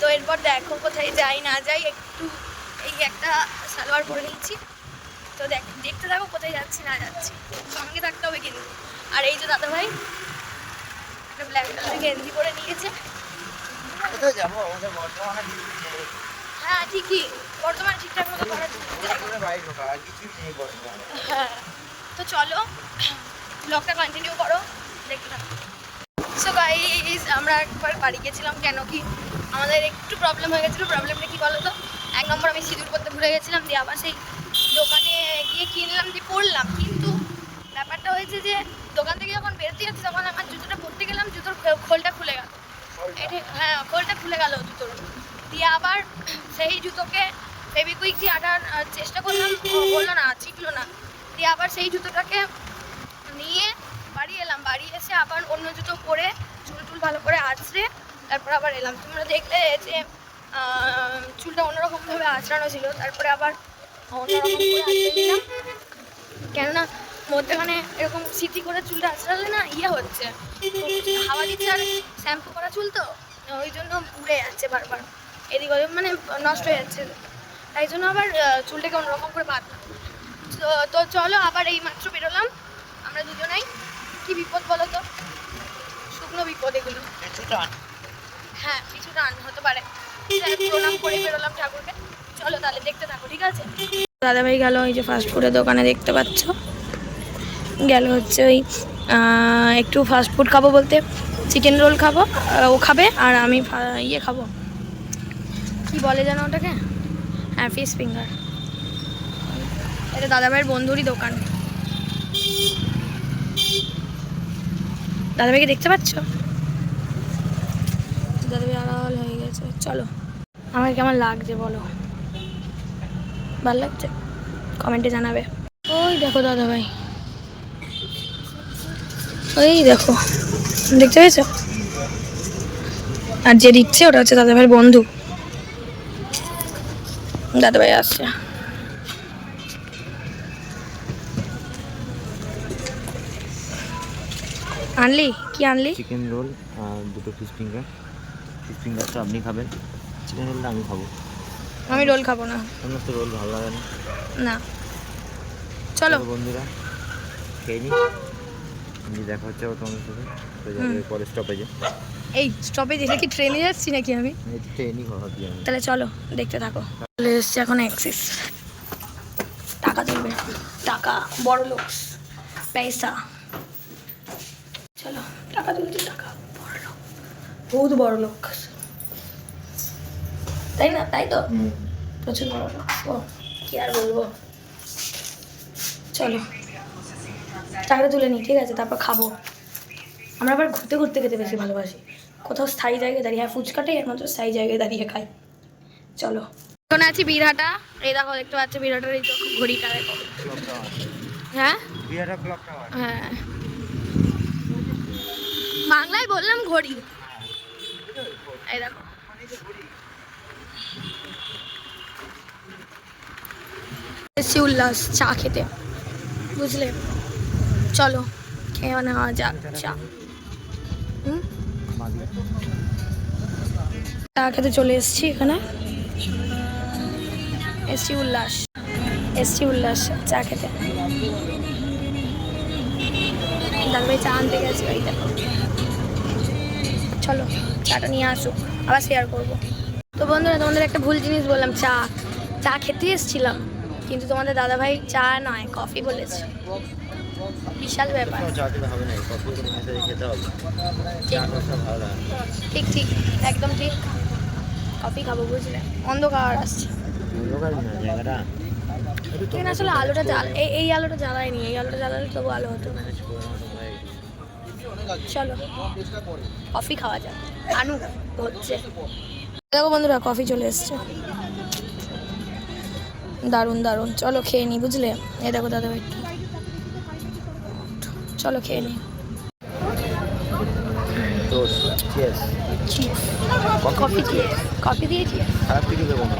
তো এরপর দেখো কোথায় যাই না যাই একটু এই একটা সালোয়ার পরে নিচ্ছি। তো দেখ দেখতে থাকো কোথায় যাচ্ছি না যাচ্ছি। সঙ্গে থাকতে হবে কিন্তু আর এই যে দাদা ভাই একটা ব্ল্যাক কালারের গেঞ্জি পরে নিয়েছে। কোথায় যাব? আমাদের বর্তমানে হ্যাঁ ঠিকই। বর্তমানে ঠিকঠাক মতো করা হ্যাঁ। তো চলো ব্লগটা কন্টিনিউ করো দেখতে থাকো। সো গাইস আমরা একবার বাড়ি গেছিলাম কেন কি? আমাদের একটু প্রবলেম হয়ে গেছিল। প্রবলেমটা কি বলো তো এক নম্বর আমি সিঁদুর করতে ভুলে গেছিলাম দিয়ে আবার সেই দোকানে গিয়ে কিনলাম দিয়ে পরলাম। কিন্তু ব্যাপারটা হয়েছে যে দোকান থেকে যখন বেরোতে যাচ্ছি তখন আমার জুতোটা পরতে গেলাম জুতোর খোলটা খুলে গেল। এটা হ্যাঁ খোলটা খুলে গেল জুতোর। দিয়ে আবার সেই জুতোকে ফেবিকুইক দিয়ে আটার চেষ্টা করলাম। হলো না চিকলো না। দিয়ে আবার সেই জুতোটাকে নিয়ে বাড়ি এলাম। বাড়ি এসে আবার অন্য জুতো পরে চুল টুল ভালো করে আঁচড়ে তারপর আবার এলাম। তোমরা দেখলে যে চুলটা অন্যরকমভাবে আঁচড়ানো ছিল। তারপরে আবার করে কেননা, মধ্যেখানে এরকম সিটি করে চুলটা আঁচড়ালে না ইয়ে হচ্ছে। হাওয়া দিচ্ছে আর শ্যাম্পু করা চুল তো। ওই জন্য উড়ে যাচ্ছে বারবার। এদিক ওদিক মানে নষ্ট হয়ে যাচ্ছে। তাই জন্য আবার চুলটাকে অন্যরকম করে বাঁধলাম। তো চলো আবার এই মাত্র বেরোলাম। আমরা দুজনাই। কি বিপদ বলো তো? শুকনো বিপদ এগুলো। হ্যাঁ কিছু টান হতে পারে। প্রণাম করে বেরোলাম ঠাকুরকে। চলো তাহলে দেখতে থাকো, ঠিক আছে? দাদাভাই গেল ওই যে ফাস্ট ফুডের দোকানে, দেখতে পাচ্ছ? গেল হচ্ছে ওই একটু ফাস্ট ফুড খাব বলতে চিকেন রোল খাব ও খাবে, আর আমি ইয়ে খাব। কি বলে যেন ওটাকে? হ্যাঁ ফিশ ফিঙ্গার এটা দাদাভাইয়ের বন্ধুরই দোকান। দাদাভাইকে দেখতে পাচ্ছ? দাদাভাই আড়াল হয়ে গেছে। চলো। আমাকে কেমন লাগছে বলো? ভালো লাগছে? কমেন্টে জানাবে। ওই দেখো দাদাভাই। ওই দেখো। দেখতে পেয়েছ? আর যে দিচ্ছে ওটা হচ্ছে দাদাভাইয়ের বন্ধু। দাদাভাই আসছে। আনলি? কি আনলি? চিকেন রোল আর দুটো ফিশ ফিঙ্গার ফিঙ্গারটা আপনি খাবেন। চিকেন রোলটা আমি খাব। আমি রোল খাব না। আমার তো রোল ভালো লাগে না। না। চলো। বন্ধুরা খেয়ে নিই দেখা হচ্ছে আবার তোমাদের সাথে। তো যাবে পরে স্টপেজে এই স্টপেজ এসে কি ট্রেনে যাচ্ছি নাকি আমি? ট্রেনই ভাবি আমি। তাহলে চলো দেখতে থাকো। চলে এসছে এখন অ্যাক্সিস টাকা তুলবে। টাকা বড় লোক। পয়সা। চলো টাকা তুলছি টাকা। বড় লোক। বহুত বড় লোক। তাই না? তাই তো? প্রচুর বড় ও কি আর বলব? চলো। টাকাটা তুলে নিই ঠিক আছে? তারপর খাব। আমরা আবার ঘুরতে ঘুরতে খেতে বেশি ভালোবাসি। কোথাও স্থায়ী জায়গায় দাঁড়িয়ে হ্যাঁ ফুচকাটাই একমাত্র স্থায়ী জায়গায় দাঁড়িয়ে খাই। চলো। এখন আছি বীরহাটা এই দেখো দেখতে পাচ্ছ বীরহাটার এই ঘড়িটা দেখো হ্যাঁ? হ্যাঁ। বাংলায় বললাম ঘড়ি। এই দেখো। এসছি উল্লাস চা খেতে। বুঝলে? চলো, খেয়ে নেওয়া যাক চা। চা খেতে চলে এসেছি এখানে। এসছি উল্লাস। এসছি উল্লাস চা খেতে। দাদাভাই চা আনতে গেছে চলো, চাটা নিয়ে আসুক, আবার শেয়ার করব। তো বন্ধুরা, তোমাদের একটা ভুল জিনিস বললাম, চা। চা খেতে এসেছিলাম। কিন্তু তোমাদের দাদাভাই চা নয় কফি বলেছে। বিশাল ব্যাপার। ঠিক। ঠিক একদম ঠিক। কফি খাব বুঝলে? অন্ধকার আসছে। অন্ধকার না জায়গাটা একটু আসলে আলোটা জ্বাল এই এই আলোটা জ্বালায়নি এই আলোটা জ্বালালে তবু আলো হতো। চলো কফি খাওয়া যাক। আনু হচ্ছে। দেখো বন্ধুরা কফি চলে এসছে। দারুণ দারুণ। চলো খেয়ে নি বুঝলে? এ দেখো দাদা একটু চলো খেয়ে নি। কফি কফি দিয়েছে? চিয়ার্স কফি দিয়ে খারাপ কিছু দেবো না।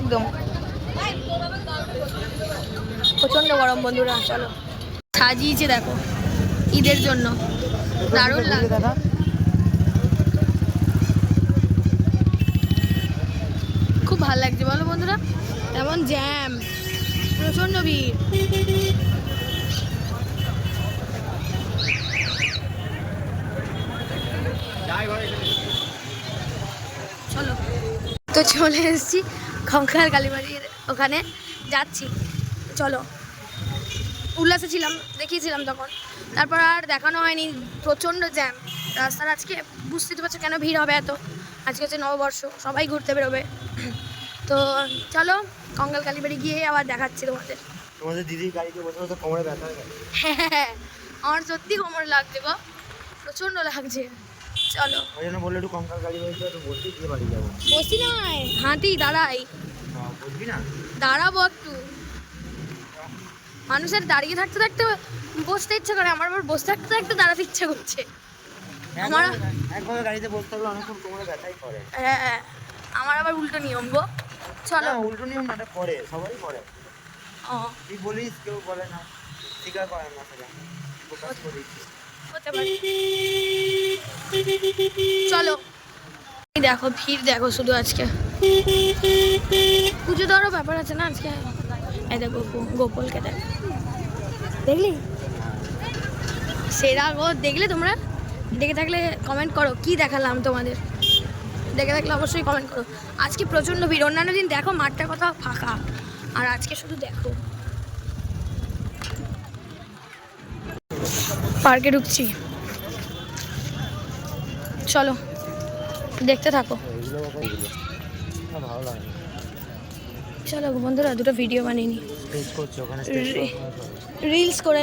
একদম। প্রচণ্ড গরম বন্ধুরা চলো। সাজিয়েছে দেখো ঈদের জন্য। দারুণ লাগছে। দাদা খুব ভালো লাগছে বলো বন্ধুরা। তেমন জ্যাম প্রচণ্ড ভিড়। চলো। তো চলে এসেছি খঙ্কার কালীবাড়ির ওখানে। যাচ্ছি। চলো। উল্লাসে ছিলাম, দেখিয়েছিলাম তখন। তারপর আর দেখানো হয়নি। প্রচণ্ড জ্যাম রাস্তার আজকে বুঝতে পারছ কেন ভিড় হবে এত। আজকে হচ্ছে নববর্ষ, সবাই ঘুরতে বেরোবে। তো চলো। কঙ্কাল কালীবাড়ি গিয়ে আবার দেখাচ্ছি তোমাদের। তোমাদের দিদির গাড়িতে বসে বসে কোমরে ব্যথা হয়ে গেছে। হ্যাঁ আমার সত্যি কোমর লাগছে গো প্রচণ্ড লাগছে। চলো। ওই জন্য বলল একটু কঙ্কাল হয়েছে একটু বসে দিয়ে বাড়ি যাব। বসি নাই হাঁটি দাঁড়াই। হ্যাঁ, বুঝবি না? দাঁড়াবো একটু। মানুষের দাঁড়িয়ে থাকতে থাকতে বসতে ইচ্ছে করে আমার আবার বসে থাকতে থাকতে দাঁড়াতে ইচ্ছে করছে। আমার একভাবে গাড়িতে বসতে থাকলে অনেকক্ষণ কোমরে ব্যথাই করে। হ্যাঁ। আমার আবার উল্টো নিয়ম গো। চলো। উল্টো নিয়ম নাটক করে সবাই করে। ও। তুই বলিস কেউ বলে না। স্বীকার করে না সেটা। প্রকাশ করিস চলো। এই দেখো ভিড় দেখো শুধু আজকে। পুজো দেওয়ারও ব্যাপার আছে না আজকে? এই দেখো গোপালকে দেখ। দেখলি? সেরা গো দেখলে তোমরা? দেখে থাকলে কমেন্ট করো কি দেখালাম তোমাদের? দেখে থাকলে অবশ্যই কমেন্ট করো। আজকে প্রচণ্ড ভিড়। অন্যান্য দিন দেখো মাঠটা কোথাও ফাঁকা। আর আজকে শুধু দেখো। পার্কে ঢুকছি। চলো দেখতে থাকো। না না চলো বন্ধুরা দুটো ভিডিও বানিয়ে রে- রিলস করে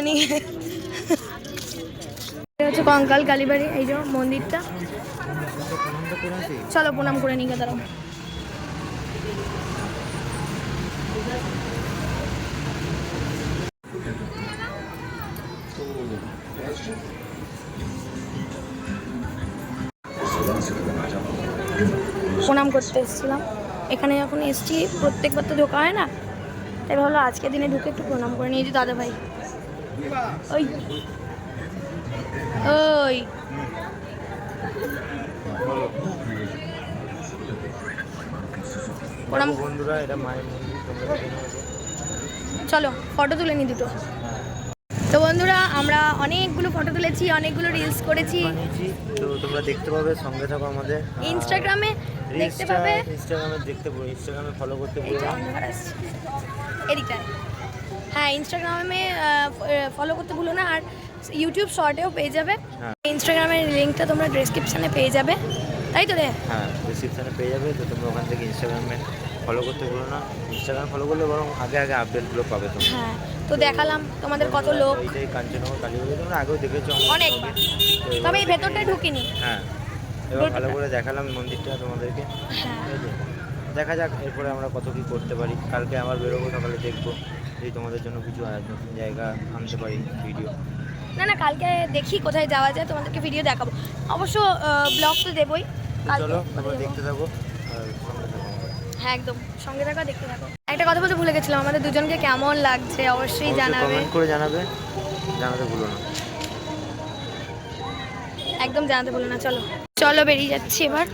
এটা হচ্ছে কঙ্কাল কালীবাড়ি এই যে মন্দিরটা। আসি চলো প্রণাম করে নিই দাঁড়াও। প্রণাম করতে এসেছিলাম। এখানে যখন এসছি, প্রত্যেকবার তো ঢোকা হয় না? তাই ভাবলো আজকের দিনে ঢুকে একটু প্রণাম করে নিয়েছি দাদা ভাই। ওই। ওই। প্রণাম বন্ধুরা এটা মায়ের। চলো ফটো তুলে নি দুটো। তো বন্ধুরা আমরা অনেকগুলো ফটো তুলেছি অনেকগুলো রিলস করেছি। তো তোমরা দেখতে পাবে সঙ্গে থাকো আমাদের। ইনস্টাগ্রামে দেখতে পাবে। ইনস্টাগ্রামে দেখতে পাবে ইনস্টাগ্রামে ফলো করতে আসছে। এদিকটায় হ্যাঁ ইনস্টাগ্রামে ফলো করতে ভুলো না। আর ইউটিউব শর্টেও পেয়ে যাবে। হ্যাঁ। ইনস্টাগ্রামের লিঙ্কটা তোমরা ডেসক্রিপশানে পেয়ে যাবে। তাই তো রে? হ্যাঁ ডিসক্রিপশানে পেয়ে যাবে তো তোমরা ওখান থেকে ইনস্টাগ্রামে ফলো করতে ভুলো না। ইনস্টাগ্রাম ফলো করলে বরং আগে আগে আপডেটগুলো পাবে তোমরা। হ্যাঁ তো দেখালাম তোমাদের কত লোক। এইটাই কাঞ্চনগর কালীবাড়ি তোমরা আগেও দেখেছ এবার- তবে এই ভেতরটায় ঢুকিনি। হ্যাঁ এবার ভালো করে দেখালাম মন্দিরটা তোমাদেরকে। হ্যাঁ। দেখা যাক এরপরে আমরা কত কি করতে পারি। কালকে আবার বেরোবো সকালে দেখব। যদি তোমাদের জন্য কিছু নতুন জায়গা আনতে পারি ভিডিও না না কালকে দেখি কোথায় যাওয়া যায় তোমাদেরকে ভিডিও দেখাবো। অবশ্য ব্লগ তো দেবই। চলো তোমরা দেখতে থাকো। হ্যাঁ একদম। সঙ্গে থাকা দেখতে থাকো। একটা কথা বলতে ভুলে গেছিলাম আমাদের দুজনকে কেমন লাগছে অবশ্যই জানাবে। কমেন্ট করে জানাবে। জানাতে ভুলো না। একদম জানাতে ভুলো না চলো। চলো বেরিয়ে যাচ্ছি এবার।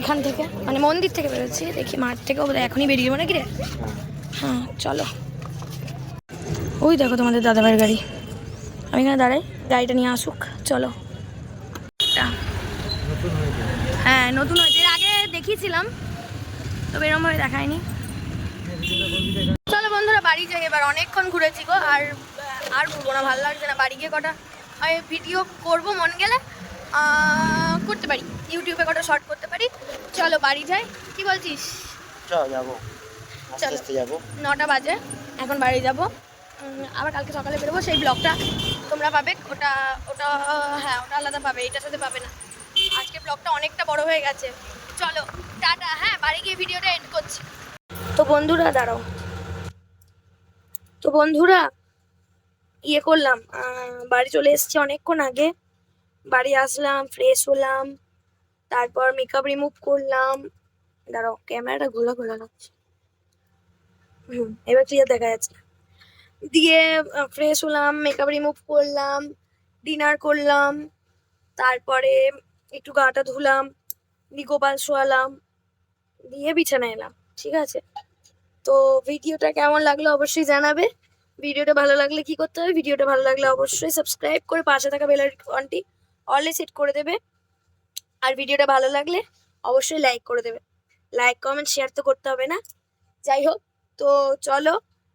এখান থেকে মানে মন্দির থেকে বেরোচ্ছি। দেখি মাঠ থেকে বোধহয় এখনই বেরিয়ে যাব নাকি রে? হ্যাঁ চলো। ওই দেখো তোমাদের দাদাভাইয়ের গাড়ি। আমি এখানে দাঁড়াই গাড়িটা নিয়ে আসুক। চলো। হ্যাঁ নতুন হয়েছে। এর আগে দেখিয়েছিলাম তবে এরকমভাবে দেখায়নি। চলো বন্ধুরা বাড়ি যাই এবার। অনেকক্ষণ ঘুরেছি গো আর আর ঘুরবো না ভালো লাগছে না। বাড়ি গিয়ে কটা আমি ভিডিও করব মন গেলে করতে পারি। ইউটিউবে কটা শর্ট করতে পারি। চলো বাড়ি যাই। কি বলছিস? চল যাব। চলো। যাব। নটা বাজে এখন বাড়ি যাব। আবার কালকে সকালে বেরোবো। সেই ব্লগটা তোমরা পাবে। ওটা ওটা হ্যাঁ ওটা আলাদা পাবে এটার সাথে পাবে না। আজকে ব্লগটা অনেকটা বড় হয়ে গেছে। চলো, টাটা হ্যাঁ বাড়ি গিয়ে ভিডিওটা এন্ড করছি। তো বন্ধুরা, দাঁড়াও। তো বন্ধুরা ইয়ে করলাম বাড়ি চলে এসেছি অনেকক্ষণ আগে। বাড়ি আসলাম ফ্রেশ হলাম, তারপর মেকআপ রিমুভ করলাম। দাঁড়াও ক্যামেরাটা ঘোলা ঘোলা লাগছে হুম, এবার ক্লিয়ার দেখা যাচ্ছে। দিয়ে ফ্রেশ হলাম মেকআপ রিমুভ করলাম ডিনার করলাম, তারপরে একটু গাটা ধুলাম, দিয়ে গোপাল শোয়ালাম, দিয়ে বিছানায় এলাম, ঠিক আছে? তো ভিডিওটা কেমন লাগল অবশ্যই জানাবে। ভিডিওটা ভালো লাগলে কি করতে হবে? ভিডিওটা ভালো লাগলে অবশ্যই সাবস্ক্রাইব করে পাশে থাকা বেল আইকনটি অলে সেট করে দেবে। আর ভিডিওটা ভালো লাগলে অবশ্যই লাইক করে দেবে। লাইক কমেন্ট শেয়ার তো করতে হবে না। যাই হোক, তো চলো,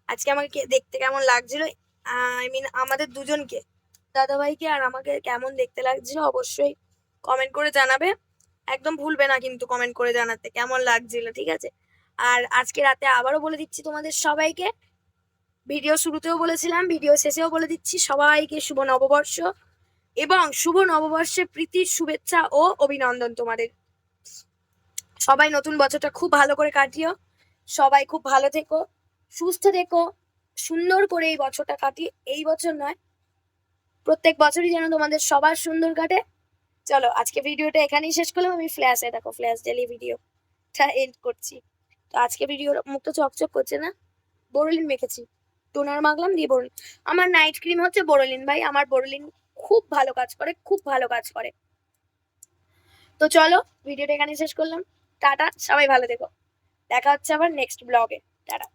আজকে আমাকে দেখতে কেমন লাগছিল? আই মিন আমাদের দুজনকে, দাদাভাইকে আর আমাকে কেমন দেখতে লাগছিল অবশ্যই কমেন্ট করে জানাবে। একদম ভুলবে না কিন্তু কমেন্ট করে জানাতে, কেমন লাগছিল, ঠিক আছে? আর আজকে রাতে আবারও বলে দিচ্ছি তোমাদের সবাইকে। ভিডিও শুরুতেও বলেছিলাম, ভিডিও শেষেও বলে দিচ্ছি, সবাইকে শুভ নববর্ষ এবং শুভ নববর্ষে প্রীতির শুভেচ্ছা ও অভিনন্দন তোমাদের। সবাই নতুন বছরটা খুব ভালো করে কাটিও। সবাই খুব ভালো থেকো, সুস্থ থেকো, সুন্দর করে এই বছরটা কাটি এই বছর নয়, প্রত্যেক বছরই যেন তোমাদের সবার সুন্দর কাটে। চলো, আজকে ভিডিওটা এখানেই শেষ করলাম। আমি ফ্ল্যাশে দেখো, ফ্ল্যাশ ডেলি ভিডিওটা এন্ড করছি। তো আজকে ভিডিওর মুখটা চকচক করছে না? বোরোলিন মেখেছি। টোনার মাখলাম দিয়ে বোরোলিন আমার নাইট ক্রিম হচ্ছে বোরোলিন ভাই। আমার বোরোলিন খুব ভালো কাজ করে, খুব ভালো কাজ করে। তো চলো ভিডিওটা এখানে শেষ করলাম। টাটা, সবাই ভালো দেখো দেখা হচ্ছে আবার নেক্সট ব্লগে টাটা।